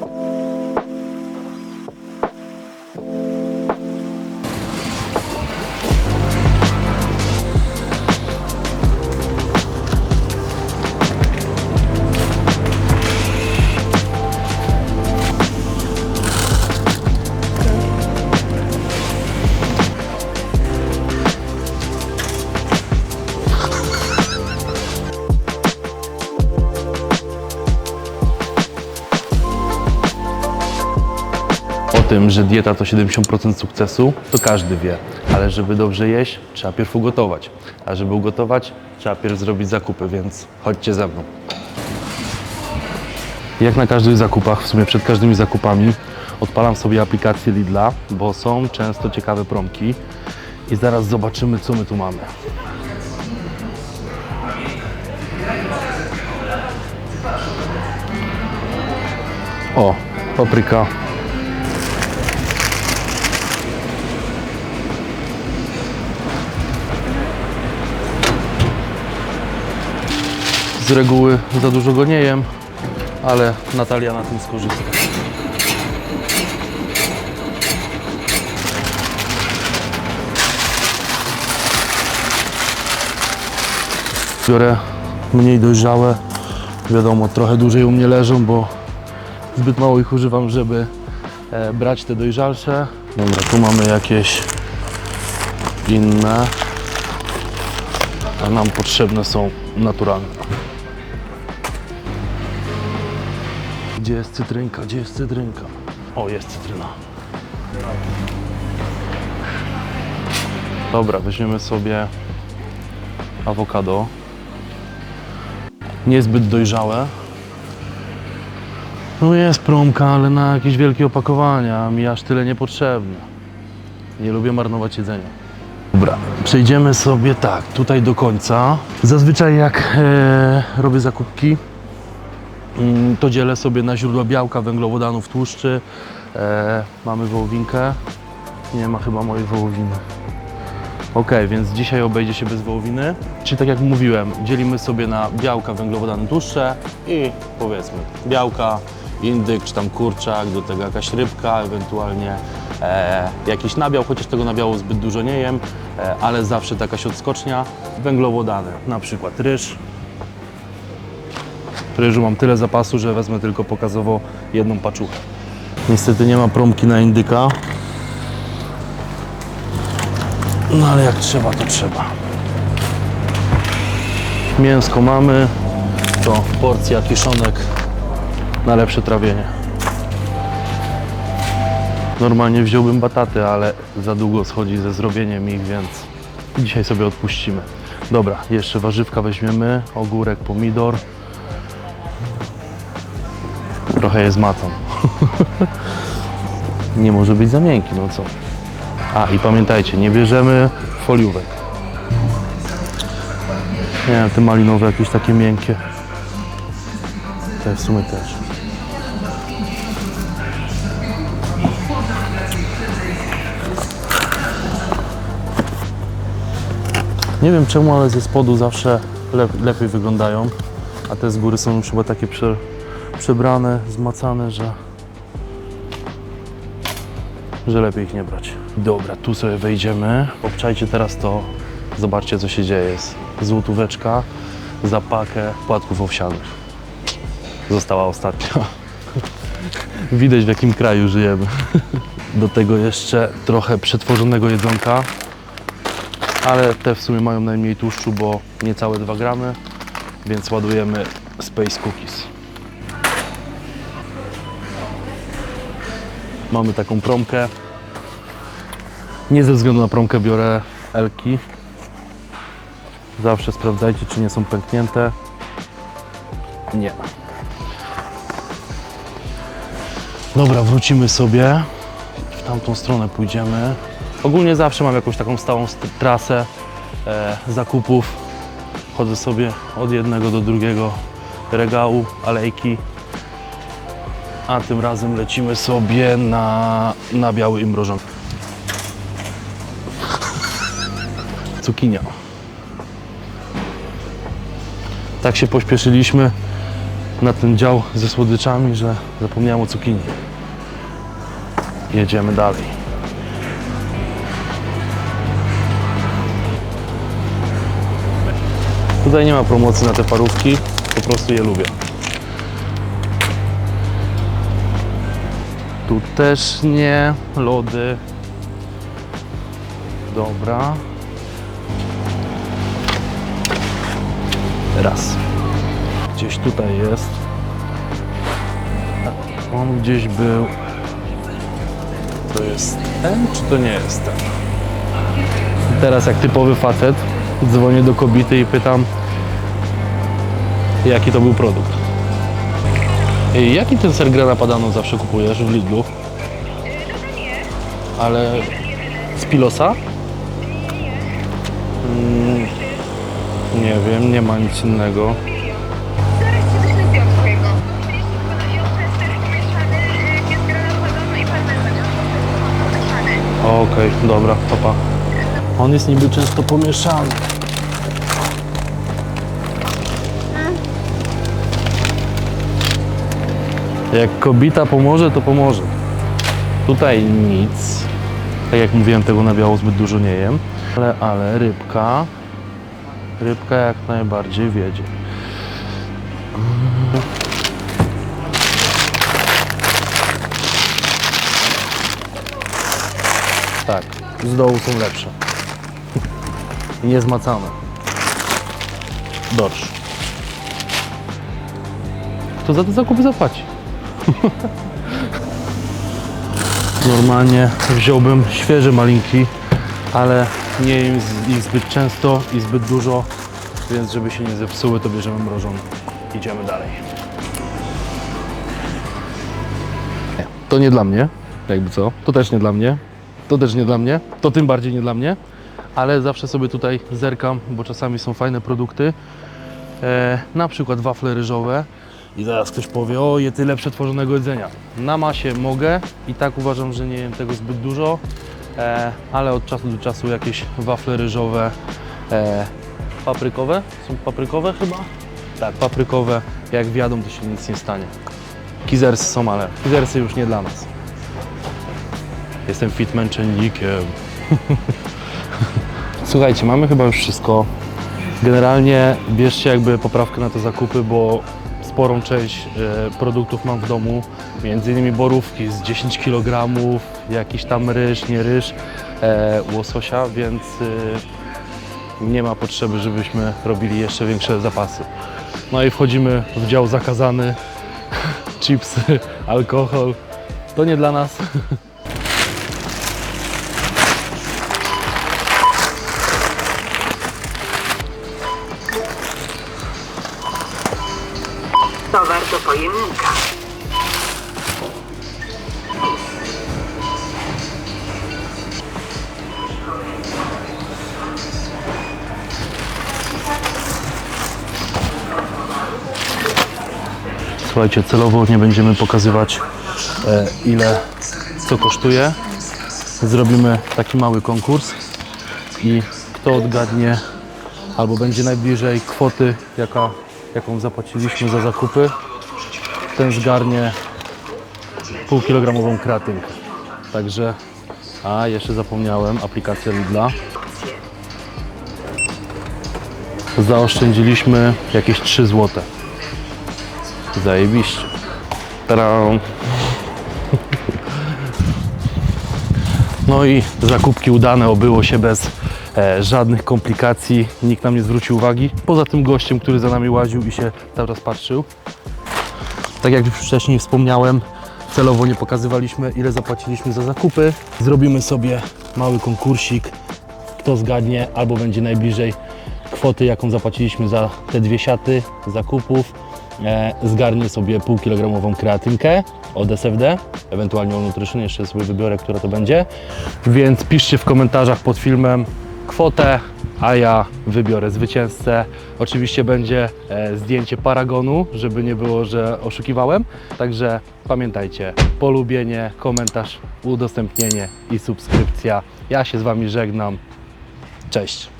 O tym, że dieta to 70% sukcesu, to każdy wie. Ale żeby dobrze jeść, trzeba pierw ugotować. A żeby ugotować, trzeba pierw zrobić zakupy, więc chodźcie ze mną. Jak na każdych zakupach, w sumie przed każdymi zakupami, odpalam sobie aplikację Lidla, bo są często ciekawe promki. I zaraz zobaczymy, co my tu mamy. O, papryka Z reguły za dużo go nie jem, ale Natalia na tym skorzysta. Biorę mniej dojrzałe. Wiadomo, trochę dłużej u mnie leżą, bo zbyt mało ich używam, żeby e, brać te dojrzalsze. Dobra, tu mamy jakieś inne, a nam potrzebne są naturalne. Gdzie jest cytrynka? Gdzie jest cytrynka? O, jest cytryna. Dobra, weźmiemy sobie awokado. Niezbyt dojrzałe. No jest promka, ale na jakieś wielkie opakowania. Mi aż tyle niepotrzebne. Nie lubię marnować jedzenia. Dobra, przejdziemy sobie tak, tutaj do końca. Zazwyczaj jak e, robię zakupki, to dzielę sobie na źródła białka, węglowodanów, tłuszczy. E, mamy wołowinkę. Nie ma chyba mojej wołowiny. Ok, więc dzisiaj obejdzie się bez wołowiny. Czyli tak jak mówiłem, dzielimy sobie na białka, węglowodany, tłuszcze i powiedzmy białka, indyk czy tam kurczak, do tego jakaś rybka, ewentualnie e, jakiś nabiał, chociaż tego nabiału zbyt dużo nie jem, e, ale zawsze to jakaś odskocznia. Węglowodany, na przykład ryż. Ryżu mam tyle zapasu, że wezmę tylko pokazowo jedną paczuchę. Niestety nie ma promki na indyka, no ale jak trzeba, to trzeba. Mięsko mamy, to porcja kiszonek na lepsze trawienie. Normalnie wziąłbym bataty, ale za długo schodzi ze zrobieniem ich, więc dzisiaj sobie odpuścimy. Dobra, jeszcze warzywka weźmiemy, ogórek, pomidor. Trochę je zmacam. Nie może być za miękki, no co? A i pamiętajcie, nie bierzemy foliówek. Nie, te malinowe jakieś takie miękkie. Te w sumie też. Nie wiem czemu, ale ze spodu zawsze lep, lepiej wyglądają, a te z góry są już chyba takie prze, przebrane, zmacane, że że lepiej ich nie brać. Dobra, tu sobie wejdziemy. Obczajcie teraz to, zobaczcie co się dzieje. Jest złotóweczka za pakę płatków owsianych. Została ostatnia. Widać w jakim kraju żyjemy. Do tego jeszcze trochę przetworzonego jedzonka, ale te w sumie mają najmniej tłuszczu, bo niecałe 2 gramy, więc ładujemy Space Cookies. Mamy taką promkę. Nie ze względu na promkę biorę Elki. Zawsze sprawdzajcie, czy nie są pęknięte. Nie. Dobra, wrócimy sobie. W tamtą stronę pójdziemy. Ogólnie zawsze mam jakąś taką stałą st- trasę e, zakupów. Chodzę sobie od jednego do drugiego regału, alejki. A tym razem lecimy sobie na, na biały i. Cukinia. Tak się pośpieszyliśmy, na ten dział ze słodyczami, że zapomniałem o cukinii. Jedziemy dalej. Tutaj nie ma promocji na te parówki, po prostu je lubię. Tu też nie, lody. Dobra. Raz. Gdzieś tutaj jest. On gdzieś był. To jest ten, czy to nie jest ten? Teraz jak typowy facet dzwonię do kobiety i pytam jaki to był produkt. Jaki ten ser grana padano zawsze kupujesz w Lidlu? Ale z Pilosa? Mm, nie wiem, nie ma nic innego. Okej, dobra, papa. On jest niby często pomieszany. Jak kobieta pomoże, to pomoże. Tutaj nic. Tak jak mówiłem, tego na biało zbyt dużo nie jem. Ale, ale rybka, rybka jak najbardziej wiedzie. Tak, z dołu są lepsze. Niezmacane. Dorsz. Kto za te zakupy zapłaci? Normalnie wziąłbym świeże malinki, ale nie jem ich zbyt często i zbyt dużo, więc żeby się nie zepsuły, to bierzemy mrożone. Idziemy dalej. Nie, To nie dla mnie, jakby co. To też nie dla mnie. To też nie dla mnie. To tym bardziej nie dla mnie. Ale zawsze sobie tutaj zerkam, bo czasami są fajne produkty. E, na przykład wafle ryżowe. I zaraz ktoś powie, o je tyle przetworzonego jedzenia. Na masie mogę i tak uważam, że nie jem tego zbyt dużo, e, ale od czasu do czasu jakieś wafle ryżowe, e, paprykowe, są paprykowe chyba? Tak, paprykowe, jak wjadą to się nic nie stanie. Kizersy są, ale kizersy już nie dla nas. Jestem fit męczennikiem. Słuchajcie, mamy chyba już wszystko. Generalnie bierzcie jakby poprawkę na te zakupy, bo sporą część e, produktów mam w domu. Między innymi borówki z 10 kg, jakiś tam ryż, nie ryż, e, łososia, więc e, nie ma potrzeby, żebyśmy robili jeszcze większe zapasy. No i wchodzimy w dział zakazany, chipsy, alkohol. To nie dla nas. do pojemnika. Słuchajcie, celowo nie będziemy pokazywać e, ile co kosztuje. Zrobimy taki mały konkurs i kto odgadnie albo będzie najbliżej kwoty, jaka, jaką zapłaciliśmy za zakupy, ten zgarnie półkilogramową kratynkę. Także, a jeszcze zapomniałem, aplikacja Lidla. Zaoszczędziliśmy jakieś 3 złote. Zajebiście. Tadam. No i zakupki udane, obyło się bez e, żadnych komplikacji. Nikt nam nie zwrócił uwagi. Poza tym gościem, który za nami łaził i się cały czas patrzył. Tak jak już wcześniej wspomniałem, celowo nie pokazywaliśmy ile zapłaciliśmy za zakupy. Zrobimy sobie mały konkursik. Kto zgadnie albo będzie najbliżej kwoty, jaką zapłaciliśmy za te dwie siaty zakupów, e, zgarnie sobie półkilogramową kreatynkę od SFD, ewentualnie od Nutrition, jeszcze sobie wybiorę, która to będzie. Więc piszcie w komentarzach pod filmem kwotę, a ja wybiorę zwycięzcę. Oczywiście będzie e, zdjęcie paragonu, żeby nie było, że oszukiwałem. Także pamiętajcie, polubienie, komentarz, udostępnienie i subskrypcja. Ja się z Wami żegnam. Cześć.